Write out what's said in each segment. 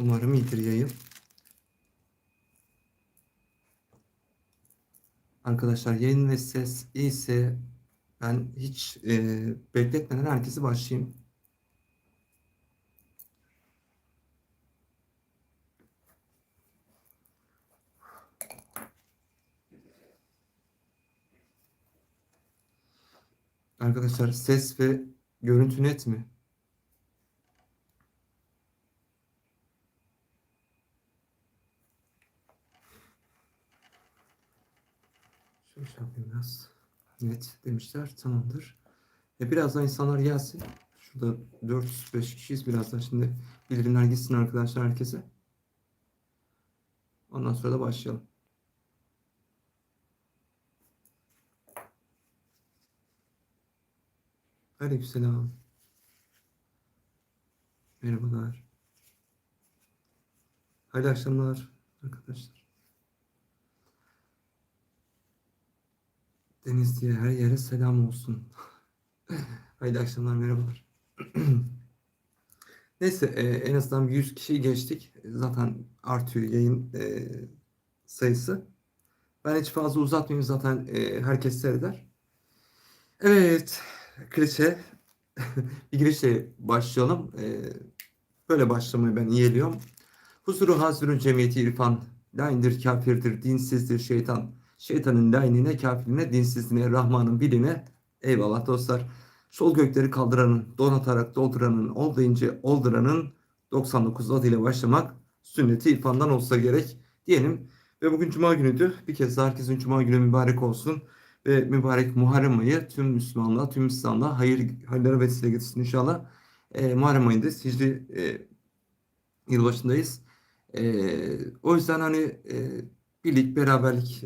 Umarım iyidir yayın. Arkadaşlar yayın ve ses iyiyse ben hiç e, bekletmeden herkesi başlayayım. Arkadaşlar ses ve görüntü net mi? Şöyle biraz. Net demişler. Tamamdır. E birazdan insanlar gelsin. Şurada 405 kişiyiz birazdan. Şimdi bildirimler gitsin arkadaşlar herkese. Ondan sonra da başlayalım. Aleykümselam. Merhabalar. Hayırlı akşamlar arkadaşlar. Deniz diye her yere selam olsun. Hayırlı akşamlar, merhabalar. Neyse, e, en azından 100 kişiyi geçtik. Zaten artıyor yayın e, sayısı. Ben hiç fazla uzatmayayım zaten e, herkes seyreder. Evet, klişe. bir girişle başlayalım. E, böyle başlamayı ben iyiliyorum. Huzuru hazırın cemiyeti irfan. Laindir, kafirdir, dinsizdir şeytan. Şeytanın lainine, kafirine, dinsizliğine, Rahman'ın biline. Eyvallah dostlar. Sol gökleri kaldıranın, donatarak dolduranın, ol deyince olduranın 99 adıyla başlamak sünneti irfandan olsa gerek diyelim. Ve bugün Cuma günüdü. Bir kez daha herkesin Cuma günü mübarek olsun. Ve mübarek Muharrem ayı tüm Müslümanlığa, tüm İslam'la hayır, hayırlara vesile getirsin inşallah. E, Muharrem ayındayız. Hicri e, yılbaşındayız. E, o yüzden hani e, birlik, beraberlik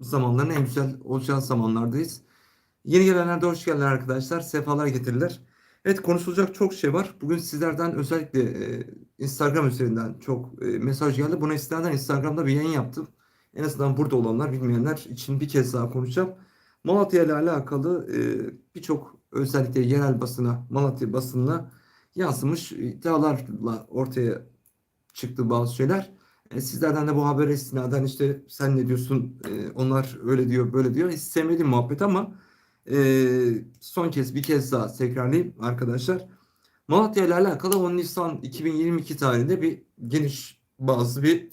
zamanların en güzel olacağı zamanlardayız. Yeni gelenler de hoş geldler arkadaşlar. Sefalar getirirler. Evet konuşulacak çok şey var. Bugün sizlerden özellikle e, Instagram üzerinden çok e, mesaj geldi. Buna istinaden Instagram'da bir yayın yaptım. En azından burada olanlar bilmeyenler için bir kez daha konuşacağım. Malatya ile alakalı e, birçok özellikle yerel basına, Malatya basınına yansımış iddialarla ortaya çıktı bazı şeyler. E, sizlerden de bu habere istinaden işte sen ne diyorsun, e, onlar öyle diyor, böyle diyor. Hiç sevmediğim muhabbet ama e, son kez bir kez daha tekrarlayayım arkadaşlar. Malatya ile alakalı 10 Nisan 2022 tarihinde bir geniş bazı bir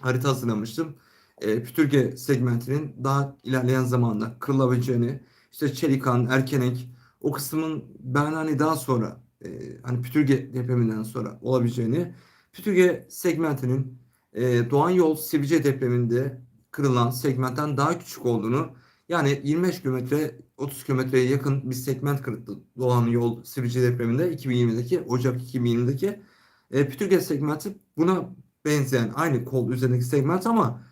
harita hazırlamıştım. E, Pütürge segmentinin daha ilerleyen zamanda kırılabileceğini, işte Çelikan, Erkenek o kısmın ben hani daha sonra e, hani Pütürge depreminden sonra olabileceğini, Pütürge segmentinin e, Doğan Yol Sivrice depreminde kırılan segmentten daha küçük olduğunu yani 25 kilometre 30 kilometreye yakın bir segment kırıldı Doğan Yol Sivrice depreminde 2020'deki Ocak 2020'deki e, Pütürge segmenti buna benzeyen aynı kol üzerindeki segment ama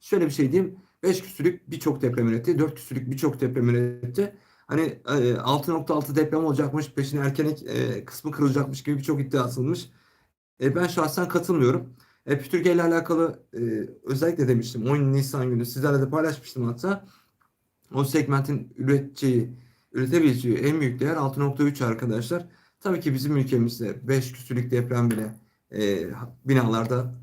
şöyle bir şey diyeyim 5 küsürlük birçok deprem üretti 4 küsürlük birçok deprem üretti. Hani e, 6.6 deprem olacakmış peşine erkenek e, kısmı kırılacakmış gibi birçok iddia atılmış. E, ben şahsen katılmıyorum. E, Pütürge ile alakalı e, özellikle demiştim 10 Nisan günü sizlerle de paylaşmıştım hatta. O segmentin üreteceği, üretebileceği en büyük değer 6.3 arkadaşlar. Tabii ki bizim ülkemizde 5 küsürlük deprem bile e, binalarda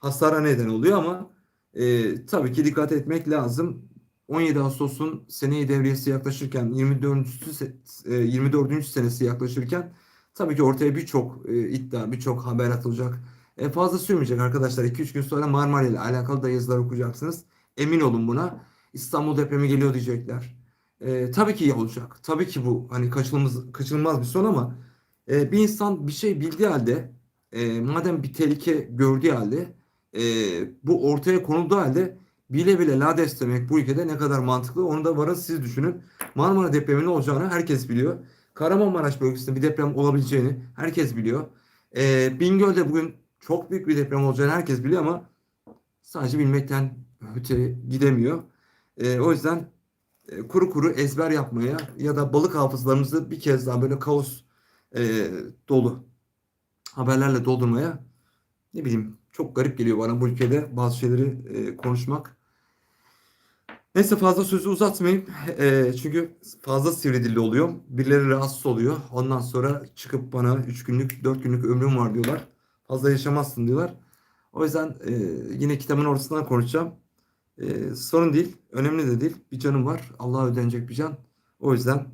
hasara neden oluyor ama e, tabii ki dikkat etmek lazım. 17 Ağustos'un seneyi devriyesi yaklaşırken 24. E, 24. senesi yaklaşırken tabii ki ortaya birçok e, iddia, birçok haber atılacak. E, fazla sürmeyecek arkadaşlar. 2-3 gün sonra Marmara ile alakalı da yazılar okuyacaksınız. Emin olun buna. İstanbul depremi geliyor diyecekler. E, tabii ki olacak. Tabii ki bu hani kaçınılmaz, kaçınılmaz bir son ama e, bir insan bir şey bildiği halde e, madem bir tehlike gördüğü halde e, bu ortaya konulduğu halde bile bile lades demek bu ülkede ne kadar mantıklı onu da varın siz düşünün. Marmara depreminin olacağını herkes biliyor. Kahramanmaraş bölgesinde bir deprem olabileceğini herkes biliyor. E, Bingöl'de bugün çok büyük bir deprem olacağını herkes biliyor ama sadece bilmekten öte gidemiyor. E, o yüzden e, kuru kuru ezber yapmaya ya da balık hafızlarımızı bir kez daha böyle kaos e, dolu haberlerle doldurmaya ne bileyim çok garip geliyor bana bu ülkede bazı şeyleri e, konuşmak. Neyse fazla sözü uzatmayayım. E, çünkü fazla sivri dilli oluyor. Birileri rahatsız oluyor. Ondan sonra çıkıp bana 3 günlük 4 günlük ömrüm var diyorlar. Fazla yaşamazsın diyorlar. O yüzden e, yine kitabın ortasından konuşacağım. E, sorun değil, önemli de değil. Bir canım var, Allah'a ödenecek bir can. O yüzden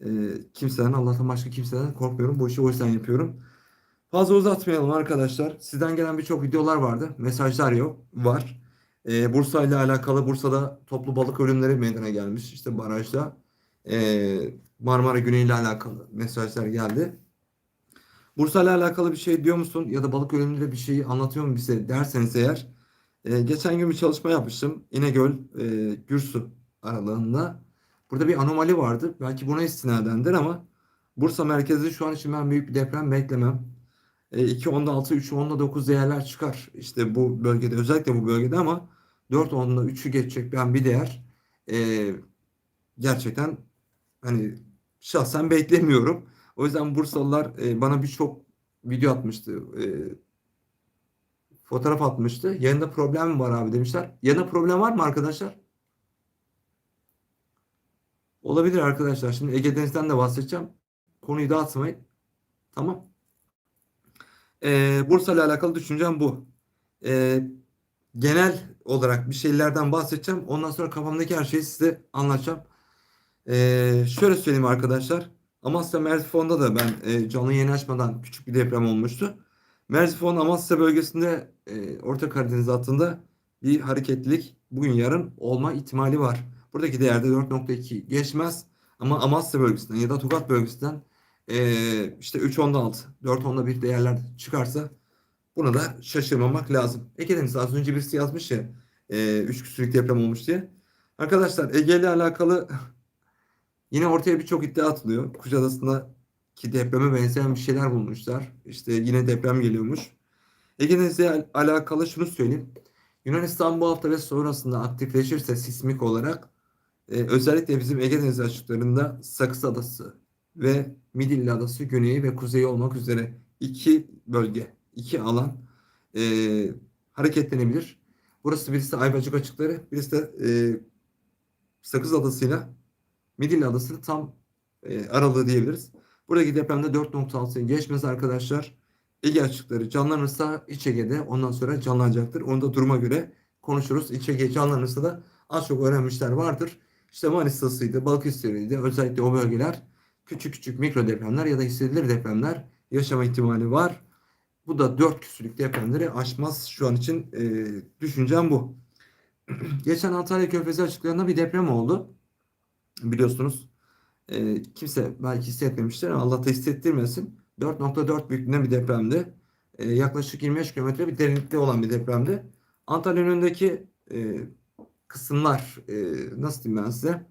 e, kimseden, Allah'tan başka kimseden korkmuyorum. Bu işi o yüzden yapıyorum. Fazla uzatmayalım arkadaşlar. Sizden gelen birçok videolar vardı. Mesajlar yok, var. E, Bursa ile alakalı Bursa'da toplu balık ölümleri meydana gelmiş. İşte barajda. E, Marmara Güney ile alakalı mesajlar geldi. Bursa ile alakalı bir şey diyor musun ya da balık ölümüyle bir şeyi anlatıyor mu bize derseniz eğer e, geçen gün bir çalışma yapmıştım. İnegöl e, Gürsu aralığında. Burada bir anomali vardı. Belki buna istinadendir ama Bursa merkezde şu an için ben büyük bir deprem beklemem. E, 2.10'da 6, 3.10'da 9 değerler çıkar. İşte bu bölgede özellikle bu bölgede ama 4.10'da 3'ü geçecek ben bir değer e, gerçekten hani şahsen beklemiyorum. O yüzden Bursalılar e, bana birçok video atmıştı. E, fotoğraf atmıştı. Yanında problem mi var abi demişler. Yanında problem var mı arkadaşlar? Olabilir arkadaşlar. Şimdi Ege Deniz'den de bahsedeceğim. Konuyu dağıtmayın. Tamam. E, Bursa ile alakalı düşüncem bu. E, genel olarak bir şeylerden bahsedeceğim. Ondan sonra kafamdaki her şeyi size anlatacağım. E, şöyle söyleyeyim arkadaşlar. Amasya Merzifon'da da ben e, canlı yayın açmadan küçük bir deprem olmuştu. Merzifon Amasya bölgesinde e, Orta Karadeniz hattında bir hareketlilik bugün yarın olma ihtimali var. Buradaki değerde 4.2 geçmez ama Amasya bölgesinden ya da Tokat bölgesinden e, işte 3.10'da 6, 4.10'da bir değerler çıkarsa buna da şaşırmamak lazım. Ege Denizi az önce birisi yazmış ya e, 3 küsürlük deprem olmuş diye. Arkadaşlar Ege ile alakalı Yine ortaya birçok iddia atılıyor. Kuşadası'nda ki depreme benzeyen bir şeyler bulmuşlar. İşte yine deprem geliyormuş. Ege Denizi'yle alakalı şunu söyleyeyim. Yunanistan bu hafta ve sonrasında aktifleşirse sismik olarak e, özellikle bizim Ege Denizi açıklarında Sakız Adası ve Midilli Adası güneyi ve kuzeyi olmak üzere iki bölge, iki alan e, hareketlenebilir. Burası birisi Ayvacık açıkları, birisi de e, Sakız Adası'yla Midilli Adası'nın tam e, aralığı diyebiliriz. Buradaki depremde 4.6'yı geçmez arkadaşlar. Ege açıkları canlanırsa İç Ege'de ondan sonra canlanacaktır. Onu da duruma göre konuşuruz. İç Ege canlanırsa da az çok öğrenmişler vardır. İşte Manisa'sıydı, Balıkesir'iydi. Özellikle o bölgeler küçük küçük mikro depremler ya da hissedilir depremler yaşama ihtimali var. Bu da 4 küsürlük depremleri aşmaz şu an için e, düşüncem bu. Geçen Antalya Körfezi açıklarında bir deprem oldu biliyorsunuz e, kimse belki hissetmemiştir ama Allah da hissettirmesin. 4.4 büyüklüğünde bir depremdi. E, yaklaşık 25 kilometre bir derinlikte olan bir depremdi. Antalya'nın önündeki e, kısımlar e, nasıl diyeyim ben size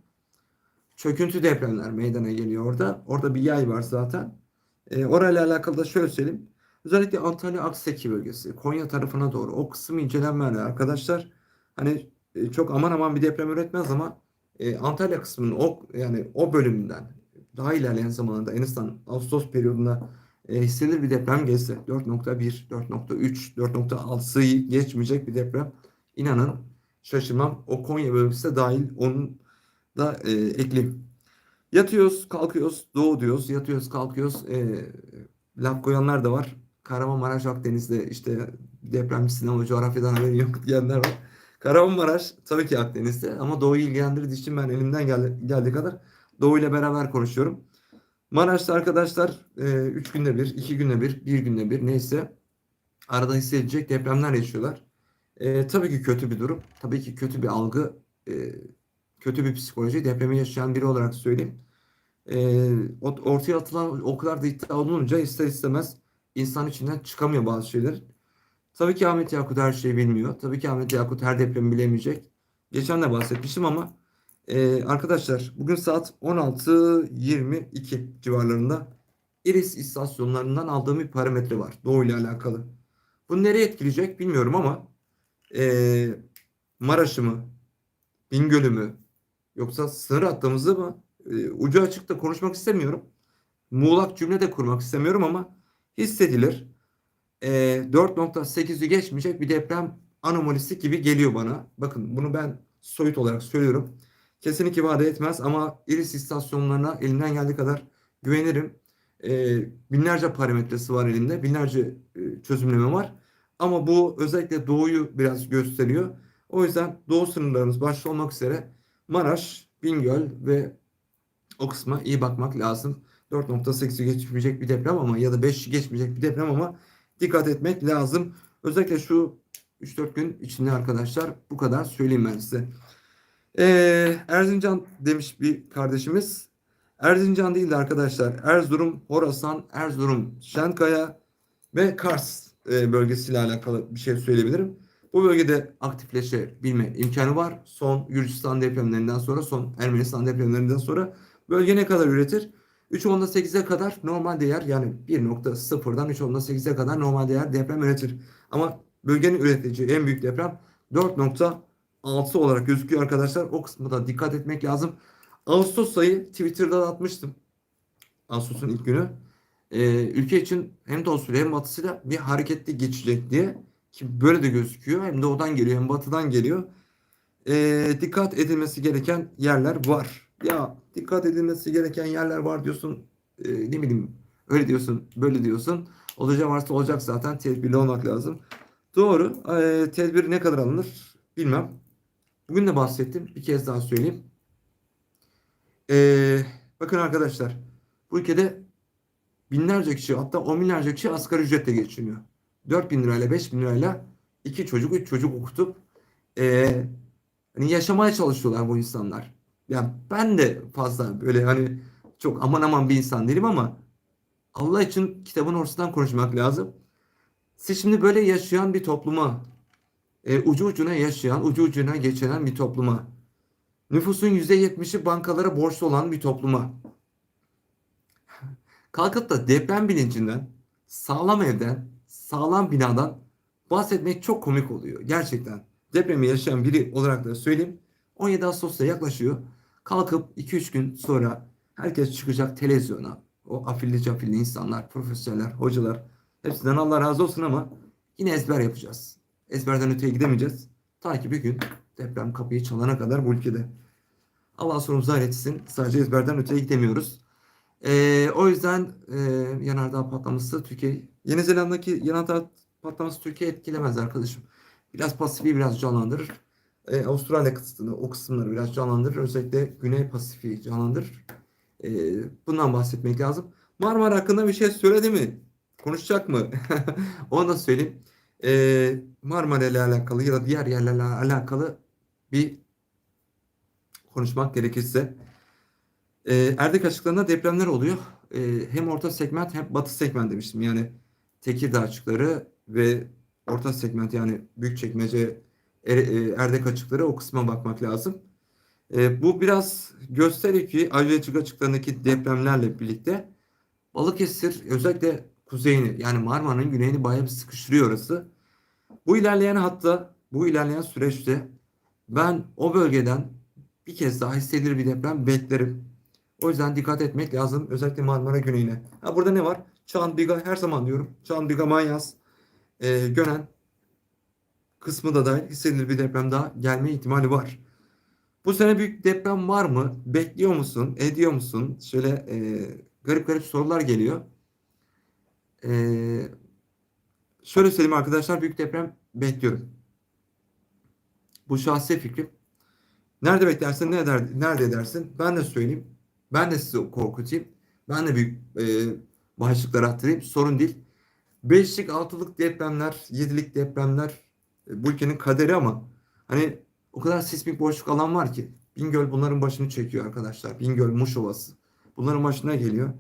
çöküntü depremler meydana geliyor orada. Orada bir yay var zaten. E, orayla alakalı da şöyle söyleyeyim. Özellikle Antalya Akseki bölgesi, Konya tarafına doğru o kısım incelenmeli arkadaşlar. Hani e, çok aman aman bir deprem üretmez ama e, Antalya kısmının o yani o bölümünden daha ilerleyen zamanında en azından Ağustos periyodunda e, hissedilir bir deprem gelse 4.1, 4.3, 4.6'yı geçmeyecek bir deprem inanın şaşırmam. O Konya bölgesi dahil onun da e, ekleyeyim. Yatıyoruz, kalkıyoruz, doğu diyoruz, yatıyoruz, kalkıyoruz. E, laf koyanlar da var. Kahramanmaraş Akdeniz'de işte depremcisinden o coğrafyadan haberi yok diyenler var. Kahramanmaraş tabii ki Akdeniz'de ama Doğu'yu ilgilendirdiği için ben elimden geldi, geldiği kadar Doğu ile beraber konuşuyorum. Maraş'ta arkadaşlar 3 e, günde bir, 2 günde bir, 1 günde bir neyse arada hissedecek depremler yaşıyorlar. E, tabii ki kötü bir durum. Tabii ki kötü bir algı, e, kötü bir psikoloji. Depremi yaşayan biri olarak söyleyeyim. E, ortaya atılan o kadar da iddia olunca ister istemez insan içinden çıkamıyor bazı şeyler. Tabii ki Ahmet Yakut her şeyi bilmiyor. Tabii ki Ahmet Yakut her depremi bilemeyecek. Geçen de bahsetmiştim ama e, arkadaşlar bugün saat 16.22 civarlarında Iris istasyonlarından aldığım bir parametre var. Doğu ile alakalı. Bu nereye etkileyecek bilmiyorum ama e, Maraş'ı mı, Bingöl'ü mü yoksa sınır hattımızı mı e, ucu açıkta konuşmak istemiyorum. Muğlak cümle de kurmak istemiyorum ama hissedilir e, 4.8'i geçmeyecek bir deprem anomalisi gibi geliyor bana. Bakın bunu ben soyut olarak söylüyorum. Kesinlikle ifade etmez ama iris istasyonlarına elimden geldiği kadar güvenirim. E, binlerce parametresi var elimde. Binlerce e, çözümleme var. Ama bu özellikle doğuyu biraz gösteriyor. O yüzden doğu sınırlarımız başta olmak üzere Maraş, Bingöl ve o kısma iyi bakmak lazım. 4.8'i geçmeyecek bir deprem ama ya da 5'i geçmeyecek bir deprem ama dikkat etmek lazım. Özellikle şu 3-4 gün içinde arkadaşlar bu kadar söyleyeyim ben size. Ee, Erzincan demiş bir kardeşimiz. Erzincan değil de arkadaşlar Erzurum, Horasan, Erzurum, Şenkaya ve Kars e, bölgesiyle alakalı bir şey söyleyebilirim. Bu bölgede aktifleşebilme imkanı var. Son Gürcistan depremlerinden sonra, son Ermenistan depremlerinden sonra bölge ne kadar üretir? 3.8'e kadar normal değer yani 1.0'dan 3.8'e kadar normal değer deprem üretir. Ama bölgenin üreteceği en büyük deprem 4.6 olarak gözüküyor arkadaşlar. O kısmı da dikkat etmek lazım. Ağustos ayı Twitter'da da atmıştım. Ağustos'un ilk günü. Ee, ülke için hem doğusuyla hem batısıyla bir hareketli geçecek diye. Ki böyle de gözüküyor. Hem doğudan geliyor hem batıdan geliyor. Ee, dikkat edilmesi gereken yerler var. Ya dikkat edilmesi gereken yerler var diyorsun. Ee, ne bileyim öyle diyorsun böyle diyorsun. Olacağı varsa olacak zaten tedbirli olmak lazım. Doğru. Ee, tedbir ne kadar alınır bilmem. Bugün de bahsettim. Bir kez daha söyleyeyim. Ee, bakın arkadaşlar. Bu ülkede binlerce kişi hatta on binlerce kişi asgari ücretle geçiniyor. 4 bin lirayla 5 bin lirayla iki çocuk üç çocuk okutup ee, hani yaşamaya çalışıyorlar bu insanlar. Yani ben de fazla böyle hani çok aman aman bir insan değilim ama Allah için kitabın ortasından konuşmak lazım. Siz şimdi böyle yaşayan bir topluma, e, ucu ucuna yaşayan, ucu ucuna geçinen bir topluma, nüfusun %70'i bankalara borçlu olan bir topluma, kalkıp da deprem bilincinden, sağlam evden, sağlam binadan bahsetmek çok komik oluyor. Gerçekten depremi yaşayan biri olarak da söyleyeyim. 17 Ağustos'ta yaklaşıyor. Kalkıp 2-3 gün sonra herkes çıkacak televizyona. O afilli cafilli insanlar, profesörler, hocalar. Hepsinden Allah razı olsun ama yine ezber yapacağız. Ezberden öteye gidemeyeceğiz. Ta ki bir gün deprem kapıyı çalana kadar bu ülkede. Allah sonumuzu hayretsin. Sadece ezberden öteye gidemiyoruz. Ee, o yüzden e, yanardağ patlaması Türkiye, Yeni Zelanda'daki yanardağ patlaması Türkiye etkilemez arkadaşım. Biraz Pasifik'i biraz canlandırır. Ee, Avustralya kısmını, o kısımları biraz canlandırır. Özellikle Güney Pasifik'i canlandırır. Ee, bundan bahsetmek lazım. Marmara hakkında bir şey söyledi mi? Konuşacak mı? Onu da söyleyeyim. Ee, Marmara ile alakalı ya da diğer yerlerle alakalı bir konuşmak gerekirse. Ee, Erdek açıklarında depremler oluyor. Ee, hem orta segment hem batı segment demiştim. Yani Tekirdağ açıkları ve orta segment yani Büyükçekmece, e, Erdek açıkları o kısma bakmak lazım. E, bu biraz gösteriyor ki Ayrıcık açıklarındaki depremlerle birlikte Balıkesir özellikle kuzeyini yani Marmara'nın güneyini bayağı bir sıkıştırıyor orası. Bu ilerleyen hatta bu ilerleyen süreçte ben o bölgeden bir kez daha hissedilir bir deprem beklerim. O yüzden dikkat etmek lazım özellikle Marmara güneyine. Ha burada ne var? Çan, Biga her zaman diyorum. Çan, Biga, Manyas, e, Gönen kısmı da dahil hissedilir bir deprem daha gelme ihtimali var. Bu sene büyük deprem var mı? Bekliyor musun? Ediyor musun? Şöyle e, garip garip sorular geliyor. E, şöyle söyleyeyim arkadaşlar büyük deprem bekliyorum. Bu şahsi fikrim. Nerede beklersin, ne eder, nerede edersin? Ben de söyleyeyim. Ben de sizi korkutayım. Ben de büyük e, başlıklar attırayım. Sorun değil. Beşlik, altılık depremler, yedilik depremler bu ülkenin kaderi ama hani o kadar sismik boşluk alan var ki Bingöl bunların başını çekiyor arkadaşlar. Bingöl, Muş Ovası. Bunların başına geliyor.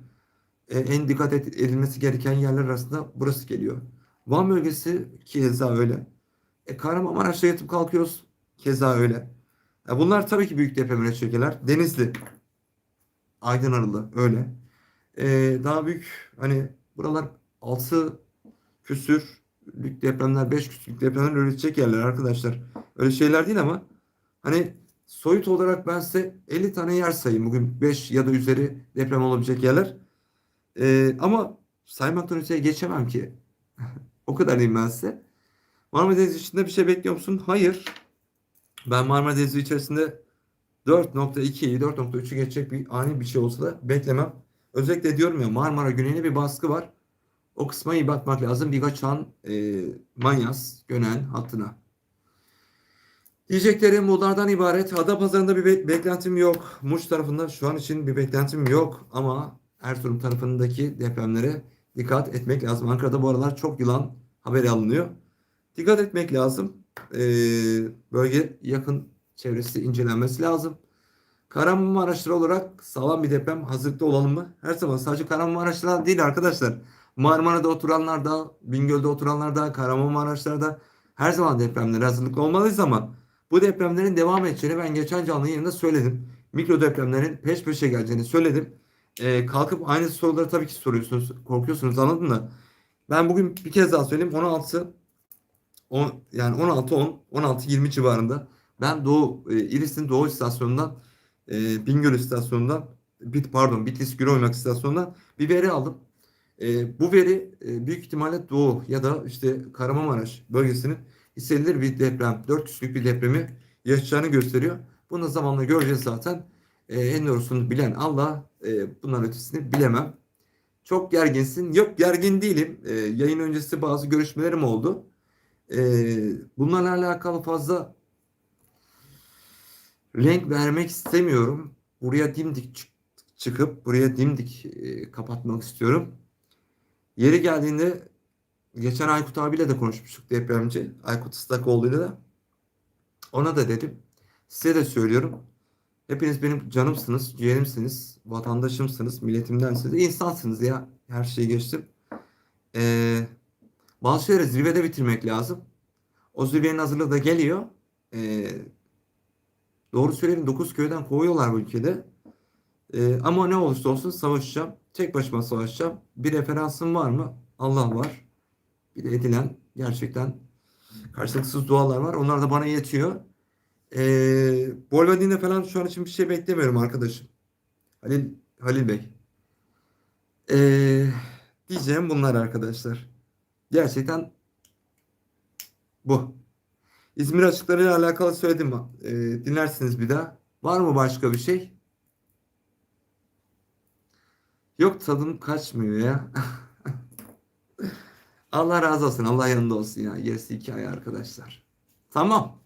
E, en dikkat edilmesi gereken yerler arasında burası geliyor. Van bölgesi keza öyle. E, Kahramanmaraş'ta yatıp kalkıyoruz. Keza öyle. E, bunlar tabii ki büyük deprem üretecek yerler. Denizli, Aydın Arılı öyle. E, daha büyük hani buralar 6 küsürlük depremler, 5 küsürlük depremler üretecek yerler arkadaşlar. Öyle şeyler değil ama hani soyut olarak ben size 50 tane yer sayayım bugün 5 ya da üzeri deprem olabilecek yerler. Ee, ama saymaktan öteye geçemem ki. o kadar diyeyim ben size. Marmara Denizi içinde bir şey bekliyor musun? Hayır. Ben Marmara Denizi içerisinde 4.2'yi 4.3'ü geçecek bir ani bir şey olsa da beklemem. Özellikle diyorum ya Marmara güneyine bir baskı var. O kısma iyi bakmak lazım. Bigaçan, e, Manyas, Gönen hattına. Diyeceklerim bunlardan ibaret. Adapazarı'nda bir be- beklentim yok. Muş tarafında şu an için bir beklentim yok. Ama Erzurum tarafındaki depremlere dikkat etmek lazım. Ankara'da bu aralar çok yılan haberi alınıyor. Dikkat etmek lazım. Ee, bölge yakın çevresi incelenmesi lazım. Kahramanmaraşlı olarak sağlam bir deprem hazırlıklı olalım mı? Her zaman sadece Kahramanmaraşlılar değil arkadaşlar. Marmara'da oturanlar da, Bingöl'de oturanlar da, Kahramanmaraşlar'da her zaman depremlere hazırlıklı olmalıyız ama bu depremlerin devam edeceğini ben geçen canlı yayında söyledim. Mikro depremlerin peş peşe geleceğini söyledim. Ee, kalkıp aynı soruları tabii ki soruyorsunuz, korkuyorsunuz anladın mı? Ben bugün bir kez daha söyleyeyim 16 10, yani 16 10 16 20 civarında ben Doğu e, İris'in Doğu istasyonundan e, Bingöl istasyonundan bit pardon Bitlis Güroymak istasyonundan bir veri aldım. E, bu veri e, büyük ihtimalle Doğu ya da işte Kahramanmaraş bölgesinin hissedilir bir deprem, 4 küçüklük bir depremi yaşayacağını gösteriyor. Bunu zamanla göreceğiz zaten. E, en doğrusunu bilen Allah, e, bunların ötesini bilemem. Çok gerginsin. Yok gergin değilim. E, yayın öncesi bazı görüşmelerim oldu. E, bunlarla alakalı fazla renk vermek istemiyorum. Buraya dimdik çık- çıkıp buraya dimdik e, kapatmak istiyorum. Yeri geldiğinde geçen Aykut abiyle de konuşmuştuk depremci. Aykut Islakoğlu'yla da. Ona da dedim. Size de söylüyorum. Hepiniz benim canımsınız, ciğerimsiniz, vatandaşımsınız, milletimdensiniz, insansınız ya. Her şeyi geçtim. Ee, bazı şeyleri zirvede bitirmek lazım. O zirvenin hazırlığı da geliyor. Ee, doğru söyleyeyim 9 köyden kovuyorlar bu ülkede. Ee, ama ne olursa olsun savaşacağım. Tek başıma savaşacağım. Bir referansım var mı? Allah var. Bir de edilen gerçekten karşılıksız dualar var. Onlar da bana yetiyor. Ee, Bolvadin'de falan şu an için bir şey beklemiyorum arkadaşım. Halil, Halil Bey. Ee, diyeceğim bunlar arkadaşlar. Gerçekten bu. İzmir açıklarıyla alakalı söyledim. Ee, dinlersiniz bir daha. Var mı başka bir şey? Yok tadım kaçmıyor ya. Allah razı olsun. Allah yanında olsun ya. Gerisi hikaye arkadaşlar. Tamam.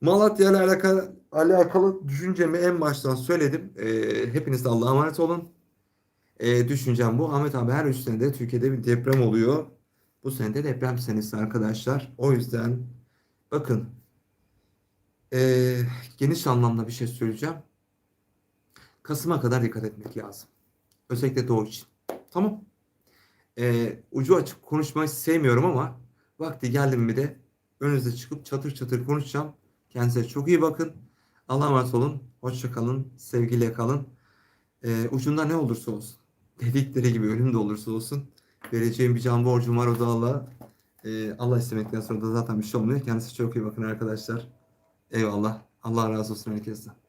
Malatya ile alakalı, alakalı düşüncemi en baştan söyledim. Ee, hepiniz de Allah'a emanet olun. Ee, düşüncem bu. Ahmet abi her üç Türkiye'de bir deprem oluyor. Bu sene de deprem senesi arkadaşlar. O yüzden bakın ee, geniş anlamda bir şey söyleyeceğim. Kasım'a kadar dikkat etmek lazım. Özellikle Doğu için. Tamam. Ee, ucu açık konuşmayı sevmiyorum ama vakti geldi mi de önünüze çıkıp çatır çatır konuşacağım. Kendinize çok iyi bakın. Allah'a emanet olun. Hoşça kalın. Sevgiyle kalın. Ee, ucunda ne olursa olsun. Dedikleri gibi ölüm de olursa olsun. Vereceğim bir can borcum var o da Allah. Ee, Allah istemekten sonra da zaten bir şey olmuyor. Kendinize çok iyi bakın arkadaşlar. Eyvallah. Allah razı olsun herkesten.